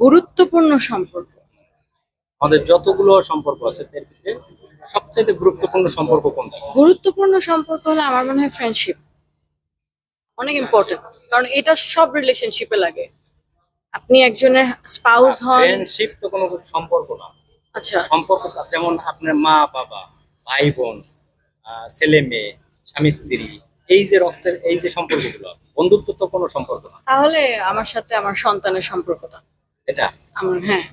গুরুত্বপূর্ণ সম্পর্ক। আমাদের যতগুলো সম্পর্ক আছে এর ভিতরে সবচেয়ে গুরুত্বপূর্ণ সম্পর্ক কোনটা? গুরুত্বপূর্ণ সম্পর্ক হলে আমার মনে হয় ফ্রেন্ডশিপ অনেক ইম্পর্টেন্ট কারণ এটা সব রিলেশনশিপে লাগে। আপনি একজনের স্পাউস হন। ফ্রেন্ডশিপ তো কোনো সম্পর্ক না। আচ্ছা। সম্পর্ক যেমন আপনার মা বাবা ভাই বোন ছেলে মেয়ে স্বামী স্ত্রী এই যে রক্তের এই যে সম্পর্কগুলো বন্ধুত্ব তো কোনো সম্পর্ক না। তাহলে আমার সাথে আমার সন্তানের সম্পর্কটা। এটা? আমার হ্যাঁ।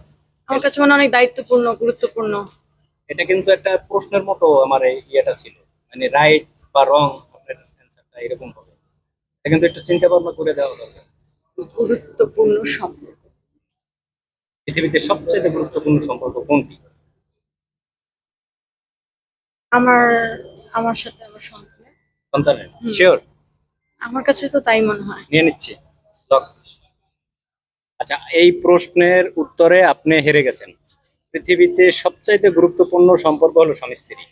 আমার কাছে মনে অনেক দায়িত্বপূর্ণ গুরুত্বপূর্ণ। এটা কিন্তু একটা প্রশ্নের মতো আমার এই ইয়েটা ছিল। মানে রাইট বা রং আপনার অ্যান্সারটা এরকম হবে। এটা কিন্তু একটু চিন্তা ভাবনা করে দেওয়া দরকার। গুরুত্বপূর্ণ সম্পর্ক। পৃথিবীতে সবচেয়ে গুরুত্বপূর্ণ সম্পর্ক কোনটি? আমার আমার সাথে আমার সন্তানের। সন্তানের? শিওর আমার কাছে তো তাই মনে হয়। নিয়ে নিচ্ছি। লক। আচ্ছা এই প্রশ্নের উত্তরে আপনি হেরে গেছেন। পৃথিবীতে সবচাইতে গুরুত্বপূর্ণ সম্পর্ক হলো স্বামী স্ত্রী।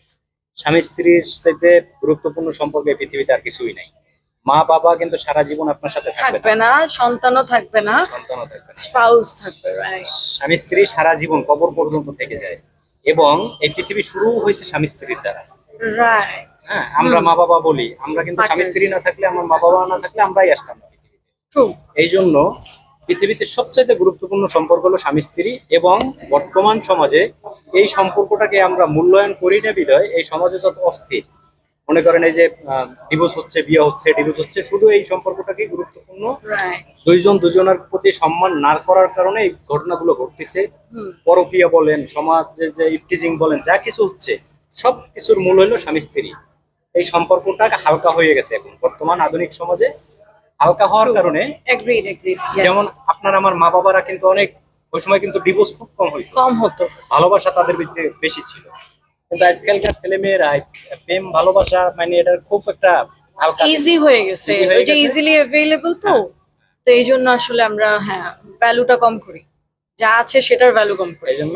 স্বামী স্ত্রীর চাইতে গুরুত্বপূর্ণ সম্পর্ক পৃথিবীতে আর কিছুই নাই। মা বাবা কিন্তু সারা জীবন আপনার সাথে থাকবে না। সন্তানও থাকবে না সন্তানও থাকবে স্পাউস থাকবে রাইট স্বামী স্ত্রী সারা জীবন কবর পর্যন্ত থেকে যায়। এবং এই পৃথিবী শুরু হয়েছে স্বামী স্ত্রীর দ্বারা। রাইট হ্যাঁ আমরা মা বাবা বলি। আমরা কিন্তু স্বামী স্ত্রী না থাকলে আমার মা বাবা না থাকলে আমরাই আসতাম। না এই জন্য পৃথিবীতে সবচাইতে গুরুত্বপূর্ণ সম্পর্ক হলো স্বামী স্ত্রী এবং বর্তমান সমাজে এই সম্পর্কটাকে আমরা মূল্যায়ন করি না বিধায় এই সমাজে যত অস্থির। মনে করেন এই যে ডিভোর্স হচ্ছে বিয়ে হচ্ছে ডিভোর্স হচ্ছে শুধু এই সম্পর্কটাকে গুরুত্বপূর্ণ। দুইজন দুজনের প্রতি সম্মান না করার কারণে এই ঘটনাগুলো ঘটতেছে। হুম। বলেন সমাজে যে ইফটিজিং বলেন যা কিছু হচ্ছে সব কিছুর মূল হলো স্বামী স্ত্রী এই সম্পর্কটা হালকা হয়ে গেছে এখন। বর্তমান আধুনিক সমাজে হালকা হওয়ার কারণে যেমন আপনার আমার মা বাবারা কিন্তু অনেক ওই সময় কিন্তু ডিভোর্স খুব কম হইতো। কম হতো। ভালোবাসা তাদের ভিতরে বেশি ছিল। কিন্তু আজকালকার ছেলে মেয়েরা প্রেম ভালোবাসা মানে এটা খুব একটা হালকা ইজি হয়ে গেছে। ওই যে ইজিলি অ্যাভেলেবল তো? তো এই জন্য আসলে আমরা হ্যাঁ ভ্যালুটা কম করি। যা আছে সেটার ভ্যালু কম করি। এই জন্য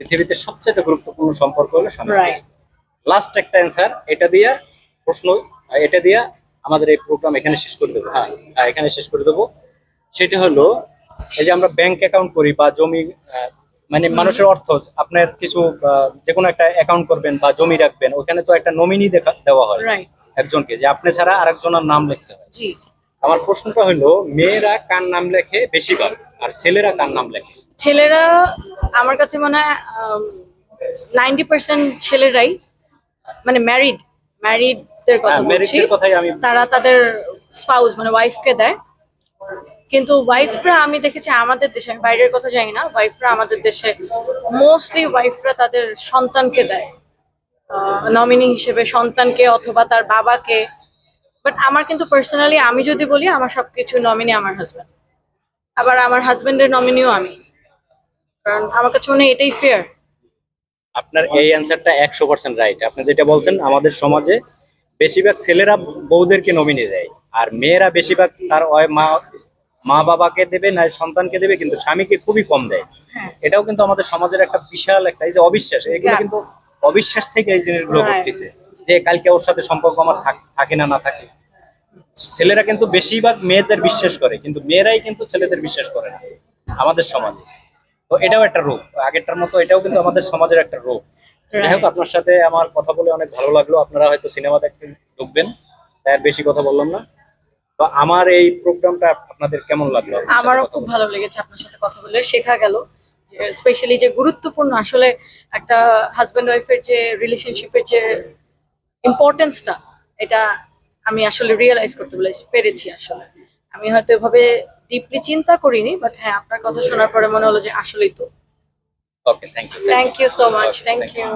পৃথিবীতে সবচেয়ে গুরুত্বপূর্ণ সম্পর্ক হলো Right. লাস্ট একটা অ্যান্সার এটা দিয়া প্রশ্ন এটা দিয়া আমাদের এই প্রোগ্রাম এখানে শেষ করে দেবো। হ্যাঁ এখানে শেষ করে দেবো। সেটা হলো এই যে আমরা ব্যাংক অ্যাকাউন্ট করি বা জমি মানে মানুষের অর্থ আপনার কিছু যে কোনো একটা অ্যাকাউন্ট করবেন বা জমি রাখবেন ওখানে তো একটা নমিনি দেওয়া হয়। একজনকে যে আপনি ছাড়া আরেকজনের নাম লিখতে হয়। আমার প্রশ্নটা হলো মেয়েরা কার নাম লেখে বেশিরভাগ আর ছেলেরা কার নাম লেখে? ছেলেরা আমার কাছে মনে হয় নাইনটি পার্সেন্ট ছেলেরাই মানে ম্যারিড ম্যারিডদের কথা হ্যাঁ, বলছি। তারা তাদের স্পাউস মানে ওয়াইফকে দেয়। কিন্তু ওয়াইফরা আমি দেখেছি আমাদের দেশে আমি বাইরের কথা জানি না ওয়াইফরা আমাদের দেশে মোস্টলি ওয়াইফরা তাদের সন্তানকে দেয়। নমিনি হিসেবে সন্তানকে অথবা তার বাবাকে। বাট আমার কিন্তু পার্সোনালি আমি যদি বলি আমার সবকিছু নমিনি আমার হাজব্যান্ড আবার আমার হাজব্যান্ডের নমিনিও আমি। কারণ আমার কাছে মনে হয় এটাই ফেয়ার আপনার এই অ্যান্সারটা একশো পার্সেন্ট রাইট আপনি যেটা বলছেন আমাদের সমাজে বেশিরভাগ ছেলেরা বউদেরকে নমিনি দেয় আর মেয়েরা বেশিরভাগ তার মা মা বাবাকে দেবে না সন্তানকে দেবে কিন্তু স্বামীকে খুবই কম দেয়। হ্যাঁ। এটাও কিন্তু আমাদের সমাজের একটা বিশাল একটা এই যে অবিশ্বাস এগুলো কিন্তু অবিশ্বাস থেকে এই জিনিসগুলো. করতেছে যে কালকে ওর সাথে সম্পর্ক আমার থাকে না না থাকে। ছেলেরা কিন্তু বেশিরভাগ মেয়েদের বিশ্বাস করে কিন্তু মেয়েরাই কিন্তু ছেলেদের বিশ্বাস করে না আমাদের সমাজে। তো এটাও একটা রোগ আগেরটার মতো এটাও কিন্তু আমাদের সমাজের একটা রোগ যাই হোক আপনার সাথে আমার কথা বলে অনেক ভালো লাগল। আপনারা হয়তো সিনেমা দেখতে ঢুকবেন তাই আর বেশি কথা বললাম না। তো আমার এই প্রোগ্রামটা আপনাদের কেমন লাগল? আমারও খুব ভালো লেগেছে আপনার সাথে কথা বলে। শেখা গেল স্পেশালি যে গুরুত্বপূর্ণ আসলে একটা হাজব্যান্ড ওয়াইফের যে রিলেশনশিপের যে ইম্পর্টেন্সটা এটা আমি আসলে রিয়েলাইজ করতে বলে পেরেছি আসলে। আমি হয়তো এভাবে ডিপলি চিন্তা করিনি বাট হ্যাঁ আপনার কথা শোনার পরে মনে হলো যে আসলেই তো। Okay thank you thank you so much thank you